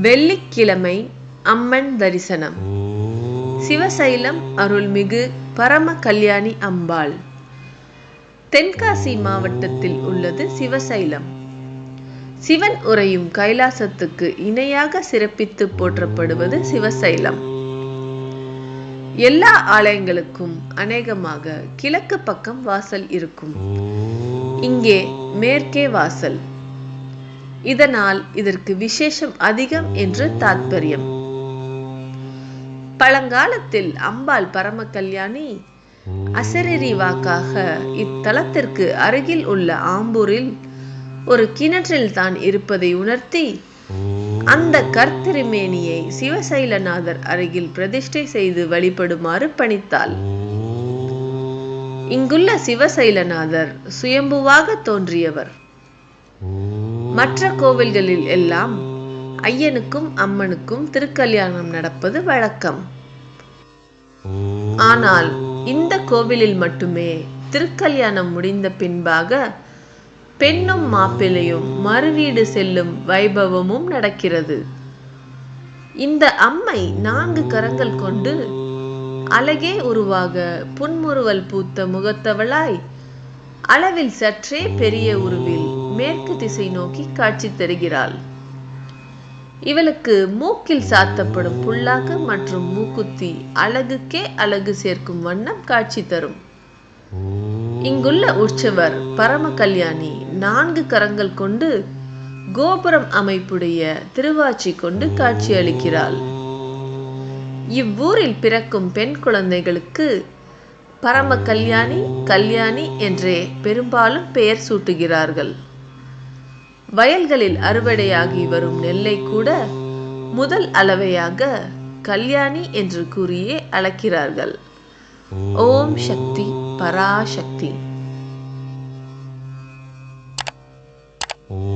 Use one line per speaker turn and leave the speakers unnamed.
வெள்ளிக்கிழமை அம்மன் தரிசனம். சிவசைலம் அருள்மிகு பரம கல்யாணி அம்பாள். தென்காசி மாவட்டத்தில் உள்ளது சிவசைலம். சிவன் உரையும் கைலாசத்துக்கு இணையாக சிறப்பித்து போற்றப்படுவது சிவசைலம். எல்லா ஆலயங்களுக்கும் அநேகமாக கிழக்கு பக்கம் வாசல் இருக்கும். இங்கே மேற்கே வாசல். இதனால் இதற்கு விசேஷம் அதிகம் என்று தாத்பரியம். பழங்காலத்தில் அம்பாள் பரம கல்யாணி அசரீரி வாக்காக இத்தலத்திற்கு அருகில் உள்ள ஆம்பூரில் ஒரு கிணற்றில் தான் இருப்பதை உணர்த்தி அந்த கர்த்திருமேனியை சிவசைலநாதர் அருகில் பிரதிஷ்டை செய்து வழிபடுமாறு பணித்தாள். இங்குள்ள சிவசைலநாதர் சுயம்புவாக தோன்றியவர். மற்ற கோவில்களில் எல்லாம் ஐயனுக்கும் அம்மனுக்கும் திருக்கல்யாணம் நடப்பது வழக்கம். ஆனால் இந்த கோவிலில் மட்டுமே திருக்கல்யாணம் முடிந்த பின்பாக பெண்ணும் மாப்பிள்ளையும் மறுவீடு செல்லும் வைபவமும் நடக்கிறது. இந்த அம்மை நான்கு கரங்கள் கொண்டு அழகே உருவாக புன்முறுவல் பூத்த முகத்தவளாய். அளவில் சற்றே பெரிய உருவில் மேற்கு திசை நோக்கி காட்சி தருகிறாள். இவளுக்கு மூக்கில் சாத்தப்படும் புல்லாக்கு மற்றும் மூக்குத்தி அழகுக்கே அழகு சேர்க்கும் வண்ணம் காட்சி தரும். இங்குள்ள உற்சவர் பரம கல்யாணி நான்கு கரங்கள் கொண்டு கோபுரம் அமைப்புடைய திருவாச்சி கொண்டு காட்சி அளிக்கிறாள். இவ்வூரில் பிறக்கும் பெண் குழந்தைகளுக்கு பரம கல்யாணி கல்யாணி என்றே பெரும்பாலும் பெயர் சூட்டுகிறார்கள். வயல்களில் அறுவடையாகி வரும் நெல்லை கூட முதல் அளவையாக கல்யாணி என்று கூறியே அழைக்கிறார்கள் ஓம் சக்தி பராசக்தி.
ஓ